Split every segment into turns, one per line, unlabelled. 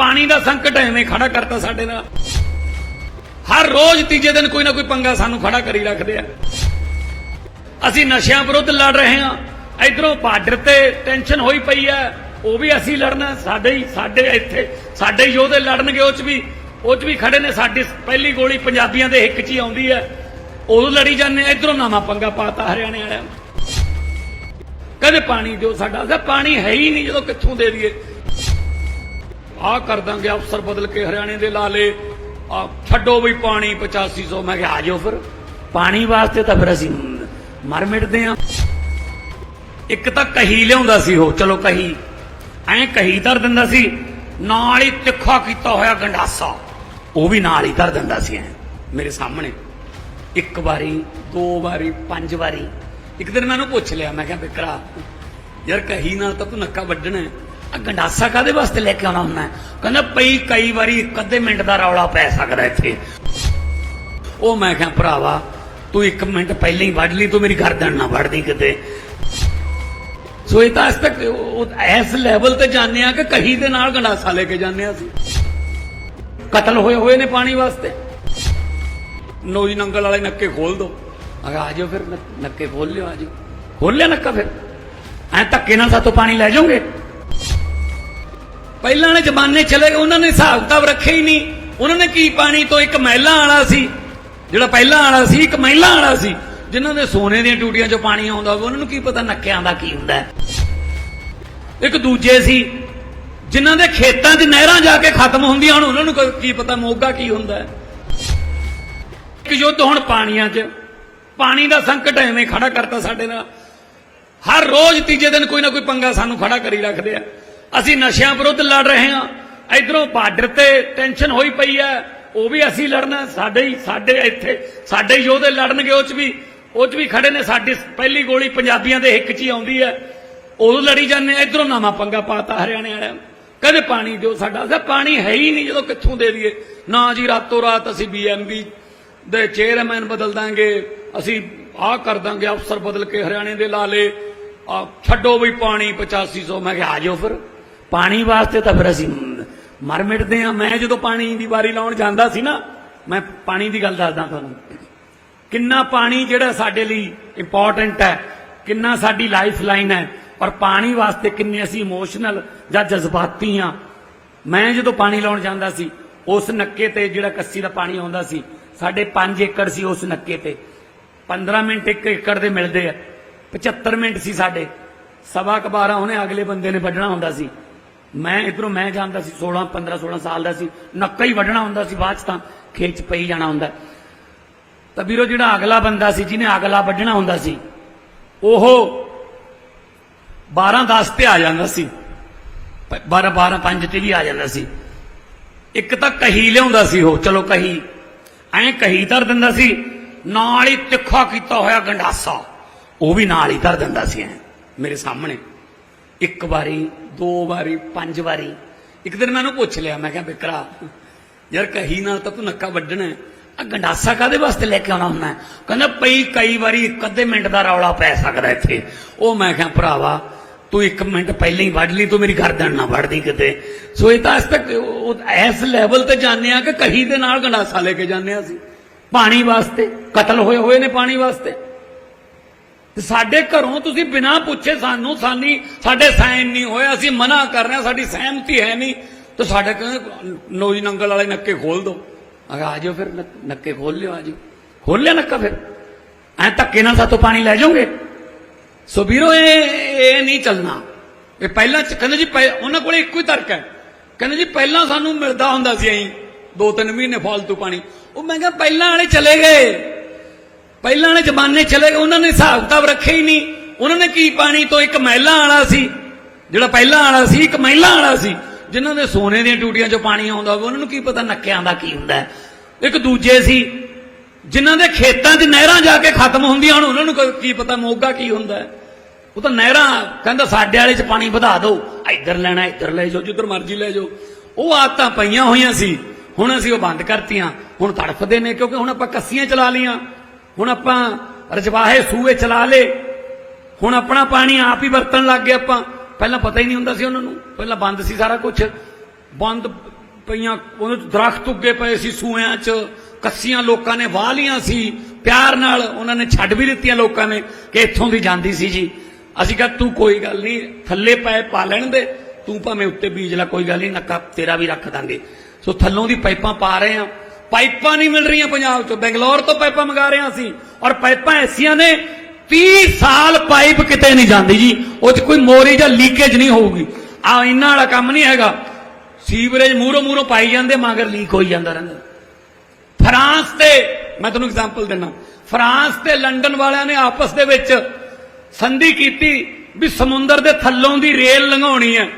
ਪਾਣੀ ਦਾ ਸੰਕਟ ਐਵੇਂ ਖੜਾ ਕਰਤਾ ਸਾਡੇ ਨਾਲ। ਹਰ ਰੋਜ਼ ਤੀਜੇ ਦਿਨ ਕੋਈ ਨਾ ਕੋਈ ਪੰਗਾ ਸਾਨੂੰ ਖੜਾ ਕਰੀ ਰੱਖਦੇ ਆ। ਅਸੀਂ ਨਸ਼ਿਆਂ ਵਿਰੁੱਧ ਲੜ ਰਹੇ ਹਾਂ। ਇਧਰੋਂ ਬਾਰਡਰ ਤੇ ਟੈਨਸ਼ਨ ਹੋਈ ਪਈ ਹੈ। ਉਹ ਵੀ ਅਸੀਂ ਲੜਨਾ ਸਾਡੇ ਹੀ ਸਾਡੇ ਇੱਥੇ ਸਾਡੇ ਹੀ ਯੋਧੇ ਲੜਨਗੇ, ਉਹ ਚ ਵੀ ਉਹ ਚ ਵੀ ਖੜੇ ਨੇ। ਸਾਡੀ ਪਹਿਲੀ ਗੋਲੀ ਪੰਜਾਬੀਆਂ ਦੇ ਹਿੱਕ 'ਚ ਹੀ ਆਉਂਦੀ ਹੈ। ਉਦੋਂ ਲੜੀ ਜਾਂਦੇ ਇਧਰੋਂ ਨਾਮਾ ਪੰਗਾ ਪਾਤਾ ਹਰਿਆਣੇ ਵਾਲਿਆਂ ਨੇ। ਕਦੇ ਪਾਣੀ ਦਿਓ ਸਾਡਾ। ਪਾਣੀ ਹੈ ਹੀ ਨਹੀਂ ਜਦੋਂ ਕਿੱਥੋਂ ਦੇ ਦਈਏ। ਆ ਕਰ ਦਾਂਗੇ ਅਫਸਰ ਬਦਲ ਕੇ ਹਰਿਆਣੇ ਦੇ ਲਾ ਲੇ ਆ ਛੱਡੋ ਵੀ ਪਾਣੀ 8500 ਮੈਂ ਕਿਹਾ, ਆ ਜਾਓ ਫਿਰ। ਪਾਣੀ ਵਾਸਤੇ ਤਾਂ ਫਿਰ ਅਸੀਂ ਮਰ ਮਿਟਦੇ ਆ। ਇੱਕ ਤਾਂ ਕਹੀ ਲਿਆਉਂਦਾ ਸੀ ਉਹ, ਚਲੋ ਕਹੀ। ਐਂ ਕਹੀ ਧਰ ਦਿੰਦਾ ਸੀ, ਨਾਲ ਹੀ ਤਿੱਖਾ ਕੀਤਾ ਹੋਇਆ ਗੰਡਾਸਾ। ਉਹ ਵੀ ਨਾਲ ਹੀ ਧਰ ਦਿੰਦਾ ਸੀ ਐਂ, ਮੇਰੇ ਸਾਹਮਣੇ। ਇੱਕ ਵਾਰੀ, ਦੋ ਵਾਰੀ, ਪੰਜ ਵਾਰੀ। ਇੱਕ ਦਿਨ ਮੈਨੂੰ ਪੁੱਛ ਲਿਆ, ਮੈਂ ਕਿਹਾ ਬਿਕਰਾ ਯਾਰ ਕਹੀ ਨਾਲ ਤਾਂ ਤੂੰ ਨੱਕਾ ਵੱਢਣਾ ਗੰਡਾਸਾ ਕਾਦੇ ਵਾਸਤੇ ਲੈ ਕੇ ਆਉਣਾ ਹੁੰਦਾ? ਕਹਿੰਦਾ ਪਈ ਕਈ ਵਾਰੀ ਇੱਕ ਅੱਧੇ ਮਿੰਟ ਦਾ ਰੌਲਾ ਪੈ ਸਕਦਾ ਇੱਥੇ। ਉਹ ਮੈਂ ਕਿਹਾ, ਭਰਾਵਾ, ਤੂੰ ਇੱਕ ਮਿੰਟ ਪਹਿਲਾਂ ਹੀ ਵੱਢ ਲਈ, ਤੂੰ ਮੇਰੀ ਗਰਦਨ ਨਾ ਵੱਢਦੀ ਕਿਤੇ। ਸੋ ਇਹ ਤਾਂ ਅੱਜ ਤੱਕ ਇਸ ਲੈਵਲ ਤੇ ਜਾਂਦੇ ਆ ਕਿ ਕਹੀ ਦੇ ਨਾਲ ਗੰਡਾਸਾ ਲੈ ਕੇ ਜਾਂਦੇ ਆ ਅਸੀਂ। ਕਤਲ ਹੋਏ ਹੋਏ ਨੇ ਪਾਣੀ ਵਾਸਤੇ। ਨੋਈ ਨੰਗਲ ਵਾਲੇ ਨੱਕੇ ਖੋਲ ਦੋ। ਆ ਆ ਜਾਓ ਫਿਰ ਨੱਕੇ ਖੋਲ ਲਿਓ, ਆ ਜਾਓ। ਖੋਲ ਲਿਆ ਨੱਕਾ ਫਿਰ? ਐ ਧੱਕੇ ਨਾਲ ਸਾਤੋਂ ਪਾਣੀ ਲੈ ਜਾਓਗੇ? ਪਹਿਲਾਂ ਵਾਲੇ ਜ਼ਮਾਨੇ ਚਲੇ ਗਏ, ਉਹਨਾਂ ਨੇ ਹਿਸਾਬ ਕਿਤਾਬ ਰੱਖਿਆ ਹੀ ਨਹੀਂ। ਉਹਨਾਂ ਨੇ ਕੀ ਪਾਣੀ ਤੋਂ ਇੱਕ ਮਹਿਲਾ ਵਾਲਾ ਸੀ, ਜਿਹੜਾ ਪਹਿਲਾਂ ਵਾਲਾ ਸੀ, ਇੱਕ ਮਹਿਲਾ ਵਾਲਾ ਸੀ, ਜਿਨ੍ਹਾਂ ਦੇ ਸੋਨੇ ਦੀਆਂ ਟੂਟੀਆਂ 'ਚੋਂ ਪਾਣੀ ਆਉਂਦਾ ਹੋਵੇ ਉਹਨਾਂ ਨੂੰ ਕੀ ਪਤਾ ਨੱਕਿਆਂ ਦਾ ਕੀ ਹੁੰਦਾ ਇੱਕ ਦੂਜੇ ਸੀ, ਜਿਨ੍ਹਾਂ ਦੇ ਖੇਤਾਂ 'ਚ ਨਹਿਰਾਂ ਜਾ ਕੇ ਖਤਮ ਹੁੰਦੀਆਂ ਹੁਣ, ਉਹਨਾਂ ਨੂੰ ਕੀ ਪਤਾ ਮੋਗਾ ਕੀ ਹੁੰਦਾ ਇੱਕ ਯੁੱਧ ਹੁਣ ਪਾਣੀਆਂ 'ਚ, ਪਾਣੀ ਦਾ ਸੰਕਟ ਐਵੇਂ ਖੜਾ ਕਰਤਾ ਸਾਡੇ ਨਾਲ। ਹਰ ਰੋਜ਼ ਤੀਜੇ ਦਿਨ ਕੋਈ ਨਾ ਕੋਈ ਪੰਗਾ ਸਾਨੂੰ ਖੜਾ ਕਰੀ ਰੱਖਦੇ ਆ। ਅਸੀਂ ਨਸ਼ਿਆਂ ਵਿਰੁੱਧ ਲੜ ਰਹੇ ਹਾਂ। ਇਧਰੋਂ ਬਾਰਡਰ ਤੇ ਟੈਨਸ਼ਨ ਹੋਈ ਪਈ ਹੈ। ਉਹ ਵੀ ਅਸੀਂ ਲੜਨਾ ਸਾਡੇ ਹੀ ਸਾਡੇ ਇੱਥੇ ਸਾਡੇ ਹੀ ਯੋਧੇ ਲੜਨਗੇ ਉਹ ਚ ਵੀ। ਉਹ ਚ ਵੀ ਖੜੇ ਨੇ। ਸਾਡੀ ਪਹਿਲੀ ਗੋਲੀ ਪੰਜਾਬੀਆਂ ਦੇ ਹਿੱਕ 'ਚ ਹੀ ਆਉਂਦੀ ਹੈ। ਉਦੋਂ ਲੜੀ ਜਾਂਦੇ ਇਧਰੋਂ ਨਾਮਾ ਪੰਗਾ ਪਾਤਾ ਹਰਿਆਣੇ ਵਾਲਿਆਂ ਨੇ। ਕਦੇ ਪਾਣੀ ਦਿਓ ਸਾਡਾ। ਅਸਾਂ ਪਾਣੀ ਹੈ ਹੀ ਨਹੀਂ ਜਦੋਂ ਕਿੱਥੋਂ ਦੇ ਦਈਏ। ਨਾ ਜੀ ਰਾਤੋਂ ਰਾਤ ਅਸੀਂ ਬੀਐਮਬੀ ਦੇ ਚੇਅਰਮੈਨ ਬਦਲ ਦਾਂਗੇ। ਅਸੀਂ ਆਹ ਕਰ ਦਾਂਗੇ ਅਫਸਰ ਬਦਲ ਕੇ ਹਰਿਆਣੇ ਦੇ ਲਾ ਲੇ ਛੱਡੋ ਵੀ ਪਾਣੀ 8500 ਮੈਂ ਕਿਹਾ ਆ ਜਾਓ ਫਿਰ। ਪਾਣੀ ਵਾਸਤੇ ਤਾਂ ਫਿਰ ਅਸੀਂ ਮਰ ਮਿਟਦੇ ਆ ਮੈਂ ਜਦੋਂ ਪਾਣੀ ਦੀ ਵਾਰੀ ਲਾਉਣ ਜਾਂਦਾ ਸੀ ਨਾ, ਮੈਂ ਪਾਣੀ ਦੀ ਗੱਲ ਦੱਸਦਾ ਤੁਹਾਨੂੰ। ਕਿੰਨਾ ਪਾਣੀ ਜਿਹੜਾ ਸਾਡੇ ਲਈ ਇੰਪੋਰਟੈਂਟ ਹੈ, ਕਿੰਨਾ ਸਾਡੀ ਲਾਈਫ ਲਾਈਨ ਹੈ ਔਰ ਪਾਣੀ ਵਾਸਤੇ ਕਿੰਨੇ ਅਸੀਂ ਇਮੋਸ਼ਨਲ ਜਾਂ ਜਜ਼ਬਾਤੀ ਆ ਮੈਂ ਜਦੋਂ ਪਾਣੀ ਲਾਉਣ ਜਾਂਦਾ ਸੀ, ਉਸ ਨੱਕੇ ਤੇ ਜਿਹੜਾ ਕੱਸੀ ਦਾ ਪਾਣੀ ਆਉਂਦਾ ਸੀ, ਸਾਡੇ 5 ਏਕੜ ਸੀ ਉਸ ਨੱਕੇ ਤੇ। 15 ਮਿੰਟ ਇੱਕ ਏਕੜ ਦੇ ਮਿਲਦੇ ਆ। 75 ਮਿੰਟ ਸੀ ਸਾਡੇ। ਸਵਾ ਕੁ 12 ਉਹਨੇ ਅਗਲੇ ਬੰਦੇ ਨੇ ਵੱਢਣਾ ਹੁੰਦਾ ਸੀ। ਮੈਂ ਇਧਰੋਂ ਮੈਂ ਜਾਂਦਾ ਸੀ 16 15 16 ਸਾਲ ਦਾ ਸੀ। ਨੱਕਾ ਹੀ ਵੱਢਣਾ ਹੁੰਦਾ ਸੀ, ਬਾਅਦ ਚ ਤਾਂ ਖੇਤ ਚ ਪਈ ਜਾਣਾ ਹੁੰਦਾ। ਤਾਂ ਵੀਰੋ, ਜਿਹੜਾ ਅਗਲਾ ਬੰਦਾ ਸੀ, ਜਿਹਨੇ ਅਗਲਾ ਵੱਢਣਾ ਹੁੰਦਾ ਸੀ, ਉਹ 12 10 ਤੇ ਆ ਜਾਂਦਾ ਸੀ। 12 12 5 ਤੇ ਵੀ ਆ ਜਾਂਦਾ ਸੀ। ਇੱਕ ਤਾਂ ਕਹੀ ਲਿਆਉਂਦਾ ਸੀ ਉਹ, ਚਲੋ ਕਹੀ। ਐਂ ਕਹੀ ਧਰ ਦਿੰਦਾ ਸੀ, ਨਾਲ ਹੀ ਤਿੱਖਾ ਕੀਤਾ ਹੋਇਆ ਗੰਡਾਸਾ। ਉਹ ਵੀ ਨਾਲ ਹੀ ਧਰ ਦਿੰਦਾ ਸੀ ਐਂ, ਮੇਰੇ ਸਾਹਮਣੇ। ਇੱਕ ਵਾਰੀ, ਦੋ ਵਾਰੀ, ਪੰਜ ਵਾਰੀ। ਇੱਕ ਦਿਨ ਮੈਨੂੰ ਪੁੱਛ ਲਿਆ, ਮੈਂ ਕਿਹਾ, ਬਿਕਰਾ, ਯਾਰ ਕਹੀ ਨਾਲ ਤਾਂ ਤੂੰ ਨੱਕਾ ਵੱਢਣਾ ਹੈ। ਆ ਗੰਡਾਸਾ ਕਾਦੇ ਵਾਸਤੇ ਲੈ ਕੇ ਆਉਣਾ ਹੁੰਦਾ ਕਹਿੰਦਾ ਪਈ ਕਈ ਵਾਰੀ ਇੱਕ ਅੱਧੇ ਮਿੰਟ ਦਾ ਰੌਲਾ ਪੈ ਸਕਦਾ ਇੱਥੇ। ਉਹ ਮੈਂ ਕਿਹਾ, ਭਰਾਵਾ, ਤੂੰ ਇੱਕ ਮਿੰਟ ਪਹਿਲਾਂ ਹੀ ਵੱਢ ਲਈ, ਤੂੰ ਮੇਰੀ ਗਰਦਨ ਨਾ ਵੱਢਦੀ ਕਿਤੇ। ਸੋ ਇਹ ਤਾਂ ਅੱਜ ਤੱਕ ਇਸ ਲੈਵਲ ਤੇ ਜਾਂਦੇ ਆ ਕਿ ਕਹੀ ਦੇ ਨਾਲ ਗੰਡਾਸਾ ਲੈ ਕੇ ਜਾਂਦੇ ਆ ਅਸੀਂ। ਪਾਣੀ ਵਾਸਤੇ, ਕਤਲ ਹੋਏ ਹੋਏ ਨੇ ਪਾਣੀ ਵਾਸਤੇ। ਸਾਡੇ ਘਰੋਂ ਤੁਸੀਂ ਬਿਨਾਂ ਪੁੱਛੇ ਸਾਨੂੰ ਸਾਨੀ, ਸਾਡੇ ਸਾਈਨ ਨਹੀਂ ਹੋਏ, ਅਸੀਂ ਮਨਾ ਕਰ ਰਹੇ ਹਾਂ, ਸਾਡੀ ਸਹਿਮਤੀ ਹੈ ਨਹੀਂ। ਤੇ ਸਾਡੇ ਕਹਿੰਦੇ, ਨੋਈ ਨੰਗਲ ਵਾਲੇ ਨੱਕੇ ਖੋਲ ਦੋ। ਆ ਜਾਓ ਫਿਰ, ਨੱਕੇ ਖੋਲ ਲਿਓ, ਆ ਜਾਓ। ਖੋਲ ਲਿਆ ਨੱਕਾ ਫਿਰ। ਐ ਧੱਕੇ ਨਾਲ ਸਾਤੋਂ ਪਾਣੀ ਲੈ ਜਾਓਗੇ? ਸੋ ਵੀਰੋ, ਇਹ ਇਹ ਨਹੀਂ ਚੱਲਣਾ। ਇਹ ਪਹਿਲਾਂ ਕਹਿੰਦੇ ਜੀ ਉਹਨਾਂ ਕੋਲੇ ਇੱਕੋ ਹੀ ਤਰਕ ਹੈ। ਕਹਿੰਦੇ ਜੀ, ਪਹਿਲਾਂ ਸਾਨੂੰ ਮਿਲਦਾ ਹੁੰਦਾ ਸੀ ਐਂ ਦੋ ਤਿੰਨ ਮਹੀਨੇ ਫਾਲਤੂ ਪਾਣੀ। ਉਹ ਮੈਂ ਕਿਹਾ, ਪਹਿਲਾਂ ਵਾਲੇ ਚਲੇ ਗਏ। ਪਹਿਲਾਂ ਵਾਲੇ ਜ਼ਮਾਨੇ ਚਲੇ ਗਏ, ਉਹਨਾਂ ਨੇ ਹਿਸਾਬ ਕਿਤਾਬ ਰੱਖਿਆ ਹੀ ਨਹੀਂ। ਉਹਨਾਂ ਨੇ ਕੀ ਪਾਣੀ ਤੋਂ ਇੱਕ ਮਹਿਲਾ ਵਾਲਾ ਸੀ, ਜਿਹੜਾ ਪਹਿਲਾਂ ਵਾਲਾ ਸੀ, ਇੱਕ ਮਹਿਲਾ ਵਾਲਾ ਸੀ, ਜਿਨ੍ਹਾਂ ਦੇ ਸੋਨੇ ਦੀਆਂ ਟੂਟੀਆਂ 'ਚੋਂ ਪਾਣੀ ਆਉਂਦਾ ਹੋਵੇ, ਉਹਨਾਂ ਨੂੰ ਕੀ ਪਤਾ ਨੱਕਿਆਂ ਦਾ ਕੀ ਹੁੰਦਾ ਇੱਕ ਦੂਜੇ ਸੀ, ਜਿਨ੍ਹਾਂ ਦੇ ਖੇਤਾਂ 'ਚ ਨਹਿਰਾਂ ਜਾ ਕੇ ਖਤਮ ਹੁੰਦੀਆਂ ਹੁਣ ਉਹਨਾਂ ਨੂੰ ਕੀ ਪਤਾ ਮੋਗਾ ਕੀ ਹੁੰਦਾ ਉਹ ਤਾਂ ਨਹਿਰਾਂ, ਕਹਿੰਦਾ ਸਾਡੇ ਵਾਲੇ 'ਚ ਪਾਣੀ ਵਧਾ ਦਿਓ ਇੱਧਰ ਲੈਣਾ, ਇੱਧਰ ਲੈ ਜਾਓ, ਜਿੱਧਰ ਮਰਜ਼ੀ ਲੈ ਜਾਓ। ਉਹ ਆਦਤਾਂ ਪਈਆਂ ਹੋਈਆਂ ਸੀ, ਹੁਣ ਅਸੀਂ ਉਹ ਬੰਦ ਕਰਤੀਆਂ, ਹੁਣ ਤੜਫਦੇ ਨੇ, ਕਿਉਂਕਿ ਹੁਣ ਆਪਾਂ ਕੱਸੀਆਂ ਚਲਾ ਲੀਆਂ ਹੁਣ ਆਪਾਂ ਰਜਵਾਹੇ ਸੂਏ ਚਲਾ ਲੇ ਹੁਣ ਆਪਣਾ ਪਾਣੀ ਆਪ ਹੀ ਵਰਤਣ ਲੱਗ ਗਏ ਆਪਾਂ। ਪਹਿਲਾਂ ਪਤਾ ਹੀ ਨਹੀਂ ਹੁੰਦਾ ਸੀ ਉਹਨਾਂ ਨੂੰ। ਪਹਿਲਾਂ ਬੰਦ ਸੀ ਸਾਰਾ ਕੁਝ ਬੰਦ ਪਈਆਂ, ਉਹਦੇ 'ਚ ਦਰਖਤ ਉੱਗੇ ਪਏ ਸੀ ਸੂਇਆਂ 'ਚ। ਕੱਸੀਆਂ ਲੋਕਾਂ ਨੇ ਵਾਹ ਲੀਆਂ ਸੀ। ਪਿਆਰ ਨਾਲ ਉਹਨਾਂ ਨੇ ਛੱਡ ਵੀ ਦਿੱਤੀਆਂ ਲੋਕਾਂ ਨੇ ਕਿ ਇੱਥੋਂ ਦੀ ਜਾਂਦੀ ਸੀ ਜੀ। ਅਸੀਂ ਕਿਹਾ, ਤੂੰ ਕੋਈ ਗੱਲ ਨਹੀਂ, ਥੱਲੇ ਪਏ ਪਾ ਲੈਣ ਦੇ। ਤੂੰ ਭਾਵੇਂ ਉੱਤੇ ਬੀਜ ਲੈ, ਕੋਈ ਗੱਲ ਨਹੀਂ, ਨੱਕਾ ਤੇਰਾ ਵੀ ਰੱਖ ਦਾਂਗੇ। ਸੋ ਥੱਲੋਂ ਦੀ ਪਾਈਪਾਂ ਪਾ ਰਹੇ ਆ ਪਾਈਪਾਂ ਨਹੀਂ ਮਿਲ ਰਹੀਆਂ ਪੰਜਾਬ 'ਚੋਂ। ਬੈਂਗਲੌਰ ਤੋਂ ਪਾਈਪਾਂ ਮੰਗਾ ਰਹੇ ਹਾਂ ਅਸੀਂ। ਔਰ ਪਾਈਪਾਂ ਐਸੀਆਂ ਨੇ 30 ਸਾਲ ਪਾਈਪ ਕਿਤੇ ਨਹੀਂ ਜਾਂਦੀ ਜੀ। ਉਹ 'ਚ ਕੋਈ ਮੋਰੀ ਜਾਂ ਲੀਕੇਜ ਨਹੀਂ ਹੋਊਗੀ। ਆ ਇਹਨਾਂ ਵਾਲਾ ਕੰਮ ਨਹੀਂ ਹੈਗਾ। ਸੀਵਰੇਜ ਮੂਹਰੋਂ ਮੂਹਰੋਂ ਪਾਈ ਜਾਂਦੇ, ਮਗਰ ਲੀਕ ਹੋਈ ਜਾਂਦਾ ਰਹਿੰਦਾ। ਫਰਾਂਸ ਤੇ, ਮੈਂ ਤੁਹਾਨੂੰ ਐਗਜ਼ਾਮਪਲ ਦਿੰਦਾ। ਫਰਾਂਸ ਤੇ ਲੰਡਨ ਵਾਲਿਆਂ ਨੇ ਆਪਸ ਦੇ ਵਿੱਚ ਸੰਧੀ ਕੀਤੀ ਵੀ ਸਮੁੰਦਰ ਦੇ ਥੱਲੋਂ ਦੀ ਰੇਲ ਲੰਘਾਉਣੀ ਹੈ।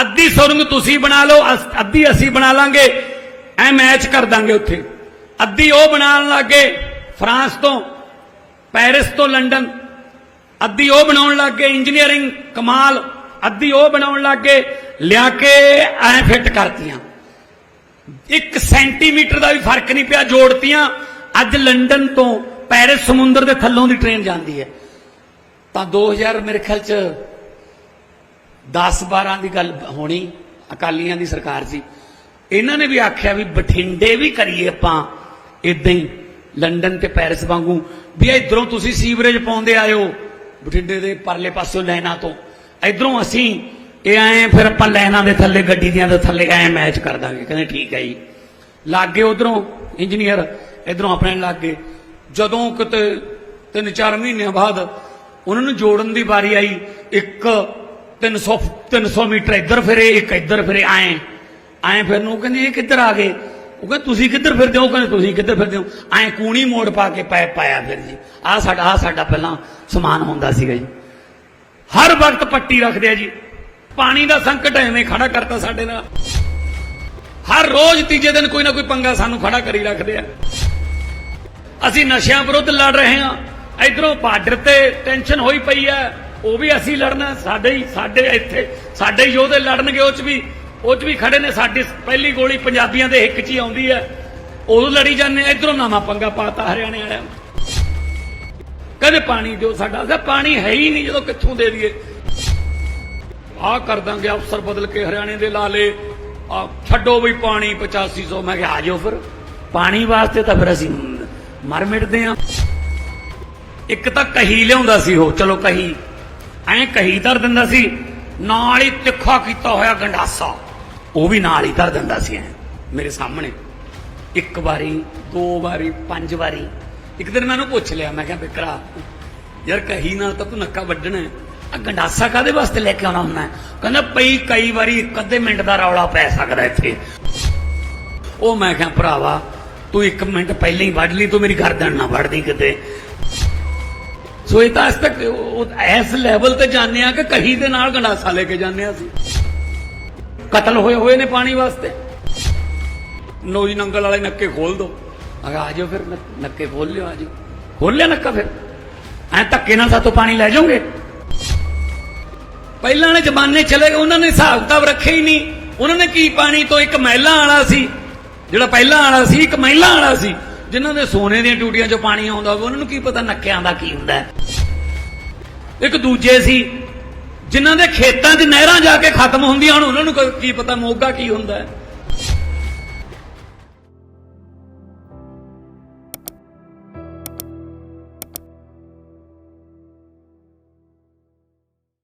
ਅੱਧੀ ਸੁਰੰਗ ਤੁਸੀਂ ਬਣਾ ਲਓ ਅੱਧੀ ਅਸੀਂ ਬਣਾ ਲਾਂਗੇ। ਐ ਮੈਚ ਕਰ ਦਾਂਗੇ ਉੱਥੇ। ਅੱਧੀ ਉਹ ਬਣਾਉਣ ਲੱਗੇ ਫਰਾਂਸ ਤੋਂ, ਪੈਰਿਸ ਤੋਂ ਲੰਡਨ। ਅੱਧੀ ਉਹ ਬਣਾਉਣ ਲੱਗੇ ਇੰਜੀਨੀਅਰਿੰਗ ਕਮਾਲ। ਅੱਧੀ ਉਹ ਬਣਾਉਣ ਲੱਗੇ ਲਿਆ ਕੇ ਐ ਫਿੱਟ ਕਰਤੀਆਂ। 1 ਸੈਂਟੀਮੀਟਰ ਦਾ ਵੀ ਫ਼ਰਕ ਨਹੀਂ ਪਿਆ ਜੋੜਤੀਆਂ। ਅੱਜ ਲੰਡਨ ਤੋਂ ਪੈਰਿਸ ਸਮੁੰਦਰ ਦੇ ਥੱਲੋਂ ਦੀ ਟ੍ਰੇਨ ਜਾਂਦੀ ਹੈ। ਤਾਂ 2000 ਮੇਰੇ ਖਿਆਲ ਚ 10 12 ਦੀ ਗੱਲ ਹੋਣੀ, ਅਕਾਲੀਆਂ ਦੀ ਸਰਕਾਰ ਸੀ। ਇਹਨਾਂ ਨੇ ਵੀ ਆਖਿਆ ਵੀ ਬਠਿੰਡੇ ਵੀ ਕਰੀਏ ਆਪਾਂ ਇਦਾਂ ਹੀ, ਲੰਡਨ ਤੇ ਪੈਰਿਸ ਵਾਂਗੂ। ਵੀ ਇਧਰੋਂ ਤੁਸੀਂ ਸੀਵਰੇਜ ਪਾਉਂਦੇ ਆਇਓ, ਬਠਿੰਡੇ ਦੇ ਪਰਲੇ ਪਾਸੋਂ ਲੈਣਾ ਤੋਂ। ਇਧਰੋਂ ਅਸੀਂ ਇਹ ਐ ਫਿਰ ਆਪਾਂ ਲੈਣਾ ਦੇ ਥੱਲੇ, ਗੱਡੀ ਦੀਆਂ ਦੇ ਥੱਲੇ, ਐ ਮੈਚ ਕਰ ਦਾਂਗੇ। ਕਹਿੰਦੇ ਠੀਕ ਹੈ ਜੀ। ਲਾਗੇ ਉਧਰੋਂ ਇੰਜੀਨੀਅਰ ਇਧਰੋਂ ਆਪਣੇ ਲਾਗੇ। ਜਦੋਂ ਕਿਤੇ ਤਿੰਨ ਚਾਰ ਮਹੀਨਿਆਂ ਬਾਅਦ ਉਹਨਾਂ ਨੂੰ ਜੋੜਨ ਦੀ ਵਾਰੀ ਆਈ, ਇੱਕ 300 300 ਮੀਟਰ ਇੱਧਰ ਫਿਰੇ, ਇੱਕ ਇੱਧਰ ਫਿਰੇ, ਐਂ। ਐਂ ਫਿਰ ਨੂੰ ਕਹਿੰਦੇ, ਇਹ ਕਿੱਧਰ ਆ ਗਏ? ਉਹ ਕਹਿੰਦੇ, ਤੁਸੀਂ ਕਿੱਧਰ ਫਿਰਦੇ ਹੋ? ਕਹਿੰਦੇ, ਤੁਸੀਂ ਕਿੱਧਰ ਫਿਰਦੇ ਹੋ? ਐਂ ਕੂਣੀ ਮੋੜ ਪਾ ਕੇ ਪਾਇਪ ਪਾਇਆ ਫਿਰ ਜੀ। ਆਹ ਸਾਡਾ ਆਹ ਸਾਡਾ ਪਹਿਲਾਂ ਸਮਾਨ ਹੁੰਦਾ ਸੀਗਾ ਜੀ। ਹਰ ਵਕਤ ਪੱਟੀ ਰੱਖਦੇ ਆ ਜੀ। ਪਾਣੀ ਦਾ ਸੰਕਟ ਐਵੇਂ ਖੜਾ ਕਰਤਾ ਸਾਡੇ ਨਾਲ। ਹਰ ਰੋਜ਼ ਤੀਜੇ ਦਿਨ ਕੋਈ ਨਾ ਕੋਈ ਪੰਗਾ ਸਾਨੂੰ ਖੜਾ ਕਰੀ ਰੱਖਦੇ ਆ। ਅਸੀਂ ਨਸ਼ਿਆਂ ਵਿਰੁੱਧ ਲੜ ਰਹੇ ਹਾਂ। ਇਧਰੋਂ ਬਾਰਡਰ ਤੇ ਟੈਨਸ਼ਨ ਹੋਈ ਪਈ ਹੈ। ਉਹ ਵੀ ਅਸੀਂ ਲੜਨਾ ਸਾਡੇ ਹੀ ਸਾਡੇ ਇੱਥੇ ਸਾਡੇ ਹੀ ਯੋਧੇ ਲੜਨਗੇ ਉਹ ਚ ਵੀ। ਉਹ ਚ ਵੀ ਖੜੇ ਨੇ, ਸਾਡੀ ਪਹਿਲੀ ਗੋਲੀ ਪੰਜਾਬੀਆਂ ਦੇ ਹਿੱਕ 'ਚ ਹੀ ਆਉਂਦੀ ਹੈ। ਉਦੋਂ ਲੜੀ ਜਾਂਦੇ ਇਧਰੋਂ ਨਵਾਂ ਪੰਗਾ ਪਾਤਾ ਹਰਿਆਣੇ ਵਾਲਿਆਂ ਨੇ। ਕਹਿੰਦੇ ਪਾਣੀ ਦਿਓ ਸਾਡਾ, ਅਸਾਂ ਪਾਣੀ ਹੈ ਹੀ ਨਹੀਂ ਜਦੋਂ ਕਿੱਥੋਂ ਦੇ ਦਈਏ। ਆ ਕਰ ਦਾਂਗੇ ਅਫਸਰ ਬਦਲ ਕੇ ਹਰਿਆਣੇ ਦੇ ਲਾ ਲੇ ਆ ਛੱਡੋ ਵੀ ਪਾਣੀ 8500 ਮੈਂ ਕਿਹਾ, ਆ ਜਾਓ ਫਿਰ। ਪਾਣੀ ਵਾਸਤੇ ਤਾਂ ਫਿਰ ਅਸੀਂ ਮਰ ਮਿਟਦੇ ਆ ਇੱਕ ਤਾਂ ਕਹੀ ਲਿਆਉਂਦਾ ਸੀ ਉਹ, ਚਲੋ ਕਹੀ। ਐਂ ਕਹੀ ਧਰ ਦਿੰਦਾ ਸੀ, ਨਾਲ ਹੀ ਤਿੱਖਾ ਕੀਤਾ ਹੋਇਆ ਗੰਡਾਸਾ। ਉਹ ਵੀ ਨਾਲ ਹੀ ਧਰ ਦਿੰਦਾ ਸੀ ਐ, ਮੇਰੇ ਸਾਹਮਣੇ। ਇੱਕ ਵਾਰੀ, ਦੋ ਵਾਰੀ, ਪੰਜ ਵਾਰੀ। ਇੱਕ ਦਿਨ ਮੈਨੂੰ ਪੁੱਛ ਲਿਆ, ਮੈਂ ਕਿਹਾ ਬਿਕਰਾ ਯਾਰ ਕਹੀ ਨਾਲ ਤਾਂ ਤੂੰ ਨੱਕਾ ਵੱਢਣਾ ਆ ਗੰਡਾਸਾ ਕਾਦੇ ਵਾਸਤੇ ਲੈ ਕੇ ਆਉਣਾ ਹੁੰਦਾ ਕਹਿੰਦਾ ਪਈ ਕਈ ਵਾਰੀ ਇੱਕ ਅੱਧੇ ਮਿੰਟ ਦਾ ਰੌਲਾ ਪੈ ਸਕਦਾ ਇੱਥੇ। ਉਹ ਮੈਂ ਕਿਹਾ, ਭਰਾਵਾ, ਤੂੰ ਇੱਕ ਮਿੰਟ ਪਹਿਲਾਂ ਹੀ ਵੱਢ ਲਈ, ਤੂੰ ਮੇਰੀ ਗਰਦਨ ਨਾ ਵੱਢਦੀ ਕਿਤੇ। ਸੋ ਇਹ ਤਾਂ ਅੱਜ ਤੱਕ ਉਹ ਲੈਵਲ ਤੇ ਜਾਂਦੇ ਆ ਕਿ ਕਹੀ ਦੇ ਨਾਲ ਗੰਡਾਸਾ ਲੈ ਕੇ ਜਾਂਦੇ ਆ ਅਸੀਂ। ਕਤਲ ਹੋਏ ਹੋਏ ਨੇ ਪਾਣੀ ਵਾਸਤੇ। ਨੋਈ ਨੰਗਲ ਵਾਲੇ ਨੱਕੇ ਖੋਲ ਦੋ। ਅਗਾ ਆ ਫਿਰ, ਨੱਕੇ ਖੋਲ ਲਿਓ, ਆ ਖੋਲ ਲਿਆ ਨੱਕਾ ਫਿਰ। ਐ ਧੱਕੇ ਨਾਲ ਸਾਤੋਂ ਪਾਣੀ ਲੈ ਜਾਓਗੇ? ਪਹਿਲਾਂ ਵਾਲੇ ਜ਼ਮਾਨੇ ਚਲੇ ਗਏ, ਉਹਨਾਂ ਨੇ ਹਿਸਾਬ ਕਿਤਾਬ ਰੱਖਿਆ ਹੀ ਨਹੀਂ। ਉਹਨਾਂ ਨੇ ਕੀ ਪਾਣੀ ਤੋਂ ਇੱਕ ਮਹਿਲਾ ਵਾਲਾ ਸੀ, ਜਿਹੜਾ ਪਹਿਲਾਂ ਵਾਲਾ ਸੀ, ਇੱਕ ਮਹਿਲਾ ਵਾਲਾ ਸੀ, ਜਿਨ੍ਹਾਂ ਦੇ ਸੋਨੇ ਦੀਆਂ ਟੂਟੀਆਂ 'ਚੋਂ ਪਾਣੀ ਆਉਂਦਾ ਹੋਵੇ, ਉਹਨਾਂ ਨੂੰ ਕੀ ਪਤਾ ਨੱਕਿਆਂ ਦਾ ਕੀ ਹੁੰਦਾ ਇੱਕ ਦੂਜੇ ਸੀ ਜਿਨ੍ਹਾਂ ਦੇ ਖੇਤਾਂ 'ਚ ਨਹਿਰਾਂ ਜਾ ਕੇ ਖਤਮ ਹੁੰਦੀਆਂ ਹੁਣ ਉਹਨਾਂ ਨੂੰ ਕੀ ਪਤਾ ਮੋਗਾ ਕੀ ਹੁੰਦਾ ਹੈ।